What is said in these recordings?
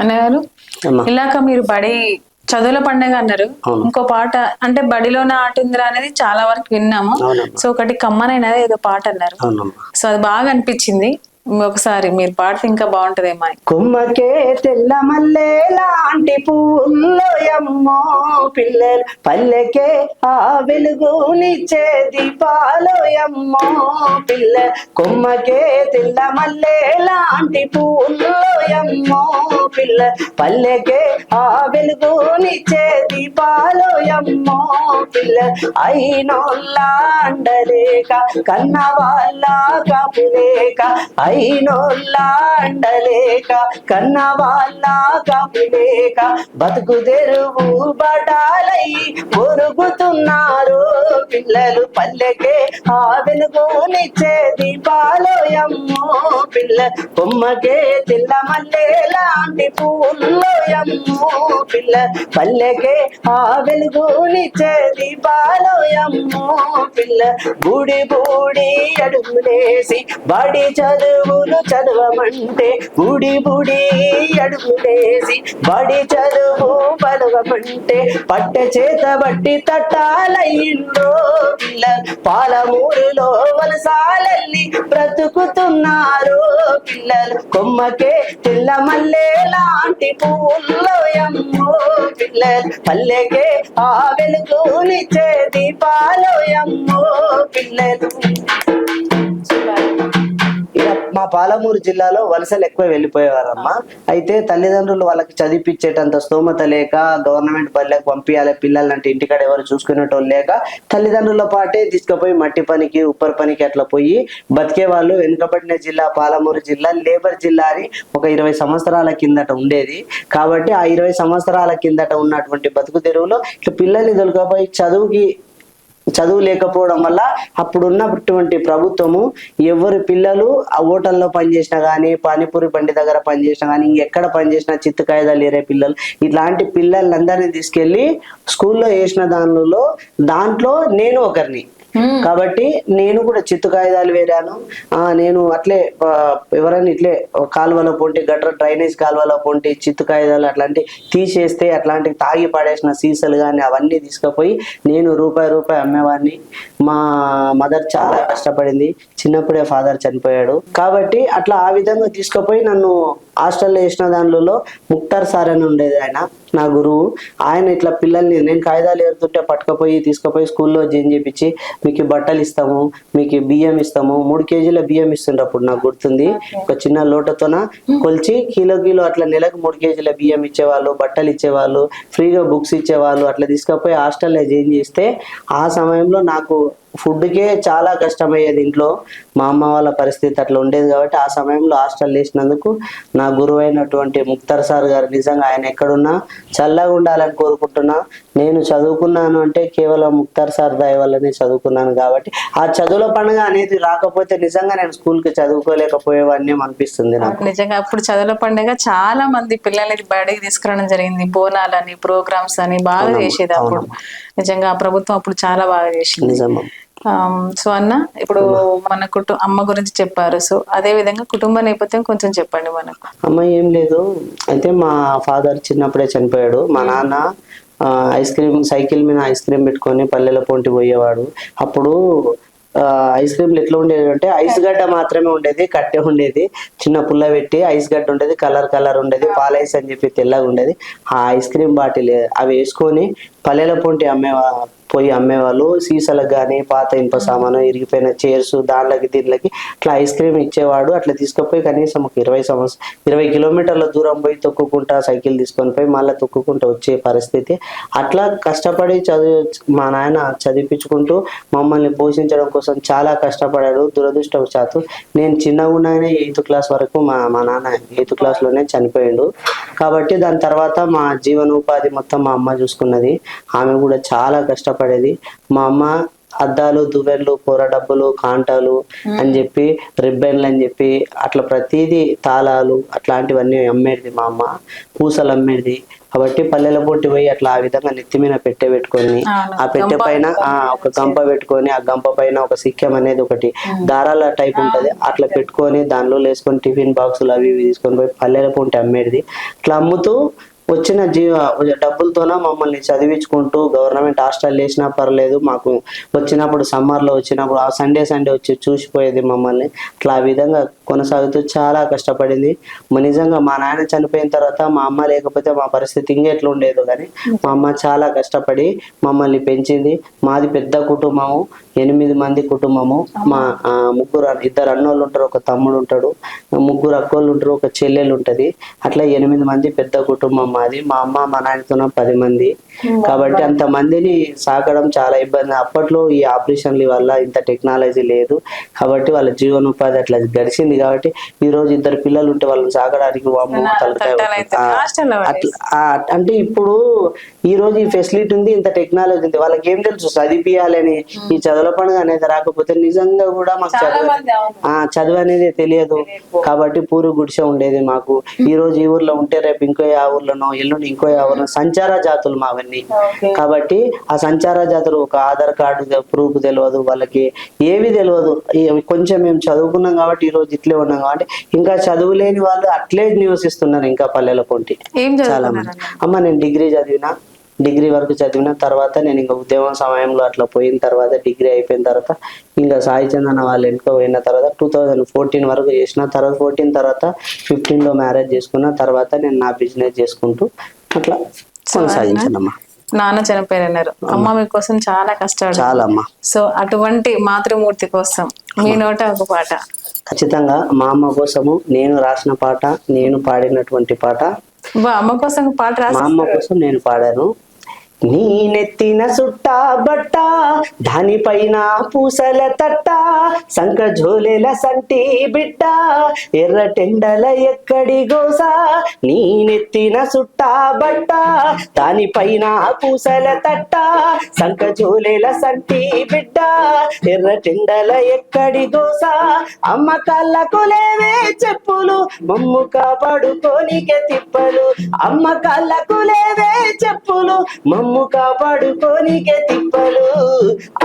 అన్నగారు? ఇలాక మీరు బడి చదువుల పండుగ అన్నారు. ఇంకో పాట అంటే బడిలోన ఆట ఉందిరా అనేది చాలా వరకు విన్నాము. సో ఒకటి కమ్మనైనది ఏదో పాట అన్నారు. సో అది బాగా అనిపించింది. ఒకసారి మీరు పాడితే ఇంకా బాగుంటదేమో కుమ్మకే తెల్ల మల్లె లాంటి పూల్లోయమ్మో పిల్లలు. పల్లెకే ఆ వెలుగునిచ్చే దీపాలోయమ్మో పిల్ల కుమ్మకే తెల్ల మల్లె లాంటి పూల్లోయమ్మో పిల్ల పల్లెకే ఆ వెలుగునిచ్చే దీపాలోయమ్మో పిల్ల అయినోళ్ళ అండలేక కన్న వాళ్ళ కాపులేక అయి నీనోళ్ళాండలేక కన్న వాళ్ళ బతుకు తెరువు బడాలై పొరుగుతున్నారు పిల్లలు పల్లెకే ఆ వెనుకోనిచ్చే దీపాలోయమ్మో పిల్ల కొమ్మకే తిల్ల మల్లె లాంటి పూల్లోయమ్మో పిల్ల పల్లెకే ఆ వెలుగునిచ్చే దీపాలోయమ్మో పిల్ల. బూడి బూడి అడుగులేసి బడి చదువులు చదవమంటే బుడి బుడి అడుగులేసి బడి చదువు పదవమంటే పట్ట చేత బట్టి తట్టాలయ్యిందో పిల్ల. పాలమూరులో వలసాలల్లి బ్రతుకుతున్నారు పిల్లలు కొమ్మకే తెల్ల మల్లె లాంటి పువ్వుల్లోయమ్మో పిల్లలు పల్లెకే ఆ వెలుగునిచ్చే దీపాలోయమ్మో పిల్లలు పాలమూరు జిల్లాలో వలసలు ఎక్కువ వెళ్ళిపోయేవారమ్మా. అయితే తల్లిదండ్రులు వాళ్ళకి చదివిపించేటంత స్తోమత లేక గవర్నమెంట్ బళ్ళకి పంపించాలి పిల్లలంటే ఇంటికాడ ఎవరు చూసుకునేటోళ్ళు లేక తల్లిదండ్రుల పాటే తీసుకుపోయి మట్టి పనికి ఉప్పర్ పనికి అట్లా పోయి బతికే వాళ్ళు. వెనుకబడిన జిల్లా పాలమూరు జిల్లా లేబర్ జిల్లా అని ఒక ఇరవై సంవత్సరాల కిందట ఉండేది. కాబట్టి ఆ ఇరవై సంవత్సరాల కిందట ఉన్నటువంటి బతుకు తెరువులో ఇట్లా పిల్లల్ని దొరికపోయి చదువుకి చదువు లేకపోవడం వల్ల అప్పుడున్నటువంటి ప్రభుత్వము ఎవరి పిల్లలు ఆ హోటల్లో పనిచేసినా కానీ పానీపూరి బండి దగ్గర పనిచేసినా కానీ ఇంకెక్కడ పనిచేసినా చిత్తు లేరే పిల్లలు. ఇట్లాంటి పిల్లలందరినీ తీసుకెళ్ళి స్కూల్లో వేసిన దానిలో దాంట్లో నేను ఒకరిని. కాబట్టి నేను కూడా చిత్తు కాగితాలు వేరాను. ఆ నేను అట్లే ఎవరైనా ఇట్లే కాలువలో పొంటి గట్ర డ్రైనేజ్ కాలువలో పొంటి చిత్తు కాగితాలు అట్లాంటి తీసేస్తే అట్లాంటి తాగి పడేసిన సీసలు కానీ అవన్నీ తీసుకుపోయి నేను రూపాయి రూపాయి అమ్మేవాడిని. మా మదర్ చాలా కష్టపడింది. చిన్నప్పుడే ఫాదర్ చనిపోయాడు. కాబట్టి అట్లా ఆ విధంగా తీసుకుపోయి నన్ను హాస్టల్లో వేసిన దానిలో ముక్తార్ సార్ అని ఉండేది ఆయన నా గురువు. ఆయన ఇట్లా పిల్లల్ని నేను కాగితాలు ఏరుతుంటే పట్టుకపోయి తీసుకుపోయి స్కూల్లో జైన్ చేపించి మీకు బట్టలు ఇస్తాము మీకు బియ్యం ఇస్తాము. మూడు కేజీల బియ్యం ఇస్తుండ్రు అప్పుడు నాకు గుర్తుంది. ఒక చిన్న లోటతోన కొలిచి కిలో కిలో అట్లా నెలకు మూడు కేజీల బియ్యం ఇచ్చేవాళ్ళు బట్టలు ఇచ్చేవాళ్ళు ఫ్రీగా బుక్స్ ఇచ్చేవాళ్ళు అట్లా తీసుకుపోయి హాస్టల్లో జాయిన్ చేస్తే ఆ సమయంలో నాకు ఫుడ్కే చాలా కష్టమయ్యేది ఇంట్లో. మా అమ్మ వాళ్ళ పరిస్థితి అట్లా ఉండేది కాబట్టి ఆ సమయంలో హాస్టల్ వేసినందుకు నా గురువు అయినటువంటి ముక్తార్ సార్ గారు నిజంగా ఆయన ఎక్కడున్నా చల్లగా ఉండాలని కోరుకుంటున్నా. నేను చదువుకున్నాను అంటే కేవలం ముక్తార్ సార్ దయ వల్లనే చదువుకున్నాను కాబట్టి ఆ చదువుల పండుగ అనేది రాకపోతే నిజంగా నేను స్కూల్కి చదువుకోలేకపోయేవాడిని అనిపిస్తుంది నాకు. నిజంగా అప్పుడు చదువుల పండుగ చాలా మంది పిల్లల్ని బడికి తీసుకురావడం జరిగింది. బోనాలని ప్రోగ్రామ్స్ అని బాగా చేసేది అప్పుడు. నిజంగా ఆ ప్రభుత్వం అప్పుడు చాలా బాగా చేసింది. సో అన్న ఇప్పుడు మన కుటుంబ అమ్మ గురించి చెప్పారు. సో అదే విధంగా కుటుంబ నేపథ్యం కొంచెం చెప్పండి మనకు. అమ్మ ఏం లేదు. అయితే మా ఫాదర్ చిన్నప్పుడే చనిపోయాడు. మా నాన్న ఆ, ఐస్ క్రీమ్ సైకిల్ మీద ఐస్ క్రీమ్ పెట్టుకొని పల్లెల పొంటి పోయేవాడు. అప్పుడు ఐస్ క్రీమ్లు ఎట్లా ఉండేది అంటే ఐస్ గడ్డ మాత్రమే ఉండేది కట్టె ఉండేది చిన్న పుల్ల పెట్టి ఐస్ గడ్డ ఉండేది కలర్ కలర్ ఉండేది పాల ఐస్ అని చెప్పి తెల్లగా ఉండేది. ఆ ఐస్ క్రీమ్ బాటిల్ అవి వేసుకొని పల్లెల పొంటి అమ్మే పోయి అమ్మేవాళ్ళు. సీసాలకు కానీ పాత ఇనుప సామాను ఇరిగిపోయిన చైర్స్ దానిలోకి దీనిలోకి అట్లా ఐస్ క్రీమ్ ఇచ్చేవాడు. అట్లా తీసుకుపోయి కనీసం ఒక ఇరవై సంవత్సరం ఇరవై కిలోమీటర్ల దూరం పోయి తొక్కుకుంటా సైకిల్ తీసుకొని పోయి మళ్ళీ తొక్కుకుంటూ వచ్చే పరిస్థితి. అట్లా కష్టపడి చదివి మా నాయన చదివించుకుంటూ మమ్మల్ని పోషించడం కోసం చాలా కష్టపడాడు. దురదృష్టవశాత్తు నేను చిన్నగా ఉండగానే ఎయిత్ క్లాస్ వరకు మా మా నాన్న ఎయిత్ క్లాస్లోనే చనిపోయాడు. కాబట్టి దాని తర్వాత మా జీవనోపాధి మొత్తం మా అమ్మ చూసుకున్నది. ఆమె కూడా చాలా కష్టపడేది మా అమ్మ అద్దాలు దువ్వెళ్ళు కూర డబ్బులు కాంటాలు అని చెప్పి రిబ్బన్లు అని చెప్పి అట్లా ప్రతిదీ తాళాలు అట్లాంటివన్నీ అమ్మేది మా అమ్మ. పూసలు అమ్మేది. కాబట్టి పల్లెల పొట్టి పోయి అట్లా ఆ విధంగా నెత్తి మీద పెట్టె పెట్టుకొని. ఆ పెట్టె పైన ఆ ఒక గంప పెట్టుకొని ఆ గంప పైన ఒక సిక్కెం అనేది ఒకటి దారాల టైప్ ఉంటది. అట్లా పెట్టుకొని దానిలో వేసుకొని టిఫిన్ బాక్సులు అవి ఇవి తీసుకొని పోయి పల్లెల పొంటి అమ్మేది. అట్లా అమ్ముతూ వచ్చిన జీవ డబ్బులతోన మమ్మల్ని చదివించుకుంటూ గవర్నమెంట్ హాస్టల్ వేసినా పర్లేదు మాకు వచ్చినప్పుడు సమ్మర్లో వచ్చినప్పుడు ఆ సండే సండే వచ్చి చూసిపోయేది మమ్మల్ని. అట్లా ఆ విధంగా కొనసాగుతూ చాలా కష్టపడింది. మ- నిజంగా మా నాయన చనిపోయిన తర్వాత మా అమ్మ లేకపోతే మా పరిస్థితి ఇంకెట్లా ఉండేదో కానీ మా అమ్మ చాలా కష్టపడి మమ్మల్ని పెంచింది. మాది పెద్ద కుటుంబము ఎనిమిది మంది కుటుంబము. మా ముగ్గురు ఇద్దరు అన్నోళ్ళు ఉంటారు ఒక తమ్ముడు ఉంటాడు ముగ్గురు అక్కోళ్ళు ఉంటారు ఒక చెల్లెలు ఉంటది. అట్లా ఎనిమిది మంది పెద్ద కుటుంబం మాది. మా అమ్మ మా నాయనతో పది మంది. కాబట్టి అంత మందిని సాకడం చాలా ఇబ్బంది. అప్పట్లో ఈ ఆపరేషన్ల వల్ల ఇంత టెక్నాలజీ లేదు. కాబట్టి వాళ్ళ జీవనోపాధి అట్లా గడిచింది కాబట్టి ఈ రోజు ఇద్దరు పిల్లలు ఉంటే వాళ్ళని ఆ, అంటే ఇప్పుడు ఈ రోజు ఈ ఫెసిలిటీ ఉంది ఇంత టెక్నాలజీ ఉంది. వాళ్ళకి ఏం తెలుసు చదివియాలని ఈ చదువుల పండుగ అనేది రాకపోతే నిజంగా కూడా మాకు చదువు చదువు అనేది తెలియదు. కాబట్టి పూరు గుడిసె ఉండేది మాకు. ఈ రోజు ఈ ఊర్లో ఉంటే రేపు ఇంకో ఆ ఊర్లోనో ఎల్లుండి ఇంకో ఆ ఊర్లో సంచార జాతులు మావన్నీ. కాబట్టి ఆ సంచార జాతులు ఒక ఆధార్ కార్డు ప్రూఫ్ తెలియదు వాళ్ళకి ఏవి తెలియదు కొంచెం మేము చదువుకున్నాం కాబట్టి ఈ రోజు ఇట్లే ఉన్నాం కాబట్టి ఇంకా చదువు లేని వాళ్ళు అట్లే నివసిస్తున్నారు ఇంకా పల్లెల పొంటి. చాలా మంది అమ్మ నేను డిగ్రీ చదివిన డిగ్రీ వరకు చదివిన తర్వాత నేను ఇంకా ఉద్యోగం సమయంలో అట్లా పోయిన తర్వాత డిగ్రీ అయిపోయిన తర్వాత ఇంకా సాయి చందన వాళ్ళు వెనుక పోయిన తర్వాత టూ థౌజండ్ ఫోర్టీన్ వరకు చేసిన తర్వాత ఫోర్టీన్ తర్వాత ఫిఫ్టీన్లో మ్యారేజ్ చేసుకున్న తర్వాత నేను నా బిజినెస్ చేసుకుంటూ అట్లా కొనసాగించానమ్మా. నాన్న చనిపోయారన్నారు అమ్మ. మీకోసం చాలా కష్టపడి చాలా అమ్మా సో అటువంటి మాతృమూర్తి కోసం మీ నోట ఒక పాట. ఖచ్చితంగా మా అమ్మ కోసము నేను రాసిన పాట నేను పాడినటువంటి పాట. అమ్మ కోసం పాట మా రాసి అమ్మ కోసం నేను పాడాను. నీ నెత్తిన సుట్టా బట్ట దానిపైన పూసల తట్ట సంక జోలెల సంటి బిడ్డ ఎర్ర టెండల ఎక్కడి గోస నీ నెత్తిన సుట్టా బట్ట దానిపైన పూసల తట్ట సంక జోలెల సంటి బిడ్డ ఎర్ర టెండల ఎక్కడి గోస అమ్మ కళ్ళకు లేవే చెప్పులు మమ్ము కాపాడుకోనికే తిప్పలు అమ్మ కళ్ళకు లేవే చెప్పులు మమ్ము కాపాడుకోనికే తిప్పలు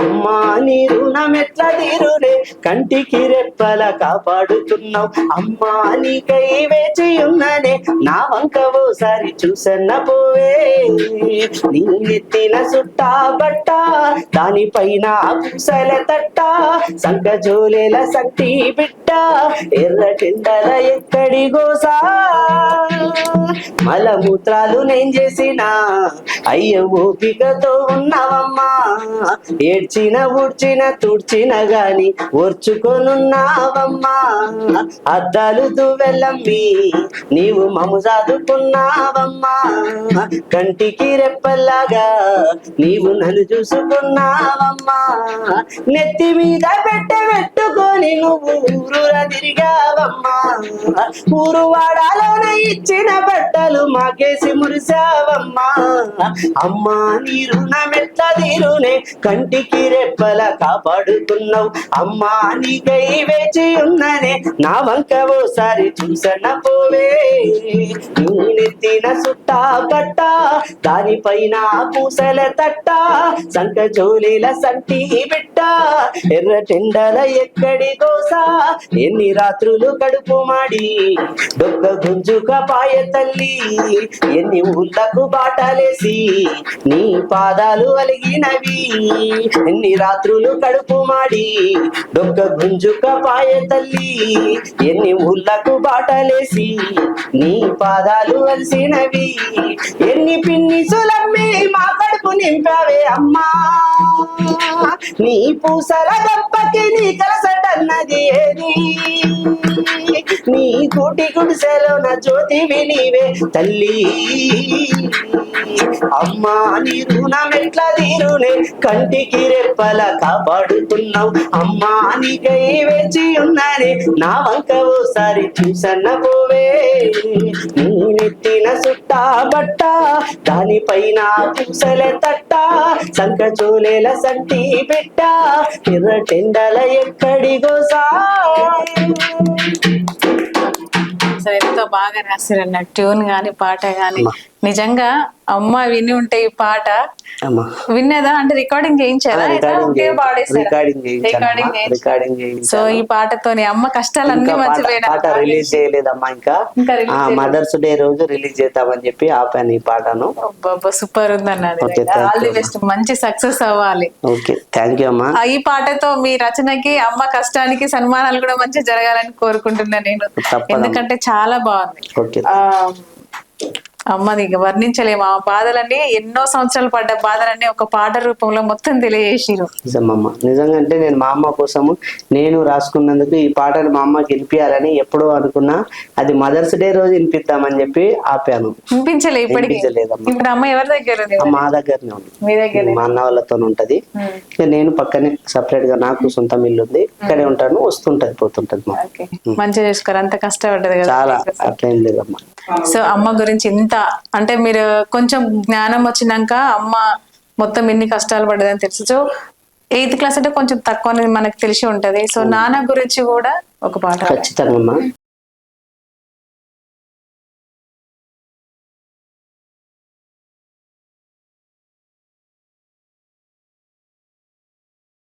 అమ్మా నీ రుణం ఎట్లా తీరునే కంటికి రెప్పల కాపాడుతున్నావు. అమ్మా నీకై వేచి ఉన్ననే నా వంక ఓసారి చూసన్న పోవే నీ నెత్తిన సుట్టా బట్ట దానిపైన పూసల తట్ట సంక సట్టి సంటి బిడ్డ ఎర్ర టెండల ఎక్కడి గోసా మలమూత్రాలు నేను చేసిన అయ్యవు ఓపికతో ఉన్నావమ్మా. ఏడ్చిన ఊడ్చిన తుడ్చిన గాని ఓర్చుకొనున్నావమ్మా. అద్దాలు దువ్వెల్లమ్మి నీవు మము చదువుకున్నావమ్మా కంటికి రెప్పల్లాగా నీవు నన్ను చూసుకున్నావమ్మా. నెత్తి మీద పెట్టె పెట్టుకొని నువ్వు ఊరురా తిరిగావమ్మా. ఊరు వాడాలోనే ఇచ్చిన బట్టలు మాకేసి మురిసావమ్మా అమ్మ నీ రుణం తీరునే కంటికి రెప్పల కాపాడుతున్నావు. అమ్మా నీకై వేచి ఉన్ననే నా వంక ఓసారి చూసన పోవే. నువ్వు నెత్తిన సుట్టా కట్ట దానిపైన పూసల తట్ట సంక జోలీల సంటి బిట్ట. ఎర్ర టెండల ఎక్కడి కోసా ఎన్ని రాత్రులు కడుపు మాడి. దొక్క గుంజుక పాయ తల్లి ఎన్ని ఊళ్ళకు బాటలేసి. నీ పాదాలు అలిగినవి ఎన్ని రాత్రులు కడుపు మాడి దొక్క గుంజుక పాయ తల్లి ఎన్ని ఊళ్ళకు బాటలేసి నీ పాదాలు అలిసినవి ఎన్ని పిన్ని సులమ్మి మా కడుపు నింపావే అమ్మా. నీ పూసల దెబ్బకి నీ కలసటన్నది ఏది? నీ కూటి గుడిసెలో నా జ్యోతి నీవే తల్లి. అమ్మా నీ రుణం ఎట్లా తీరునే కంటికి రెప్పల కాపాడుతున్నావు. అమ్మా నీకై వేచి ఉన్నానే నా వంక ఓసారి చూసన్న పోవే. నీ నెత్తిన సుట్టా బట్ట దానిపైన పూసలే తట్ట. సంకచోలేల సంటి బిడ్డ ఎర్ర టెండల ఎక్కడి గోసా అసలు ఎంతో బాగా రాశారన్న ట్యూన్ గాని పాట గాని. నిజంగా అమ్మ విని ఉంటే ఈ పాట విన్నదా? అంటే రికార్డింగ్ చేయించారా? సో ఈ పాటతోని అమ్మ కష్టాలన్నీ మర్చిపోయినా. పాట రిలీజ్ చేయలేదమ్మా ఇంకా. మదర్స్ డే రోజు రిలీజ్ చేద్దామని చెప్పి ఆపాను ఈ పాటను. సూపర్ ఉందన్న Okay, thank all the best మంచి సక్సెస్ అవ్వాలి. ఓకే థ్యాంక్ యూ అమ్మా. ఈ పాటతో మీ రచనకి అమ్మ కష్టానికి సన్మానాలు కూడా మంచి జరగాలని కోరుకుంటున్నా నేను. ఎందుకంటే చాలా బాగుంది. అమ్మది ఇక వర్ణించలేము. ఆ బాధలన్నీ ఎన్నో సంవత్సరాలు పడ్డ బాధలన్నీ ఒక పాట రూపంలో మొత్తం తెలియజేసిరు. నిజమమ్మ. నిజంగా అంటే నేను మా అమ్మ కోసము నేను రాసుకున్నందుకు ఈ పాటను మా అమ్మకి వినిపించాలని ఎప్పుడో అనుకున్నా అది మదర్స్ డే రోజు వినిపిద్దామని చెప్పి ఆపాను. వినిపించలే ఇప్పటికి. ఇప్పుడు అమ్మ ఎవరి దగ్గర మా దగ్గరనే ఉంది. మీ దగ్గర. మా అన్న వాళ్ళతో ఉంటది. నేను పక్కనే సపరేట్గా నాకు సొంతం ఇల్లు ఉంది. ఇక్కడే ఉంటాను వస్తుంటది పోతుంటది మంచిగా చేసుకోరు. అంత కష్టపడ్డది కదా. చాలా అట్లేం లేదమ్మా. సో అమ్మ గురించి ఇంత అంటే మీరు కొంచెం జ్ఞానం వచ్చినాక అమ్మ మొత్తం ఎన్ని కష్టాలు పడ్డదని తెలుసు. సో ఎయిత్ క్లాస్ అంటే కొంచెం తక్కువ అనేది మనకు తెలిసి ఉంటది. సో నాన్న గురించి కూడా ఒక పాట. ఖచ్చితంగా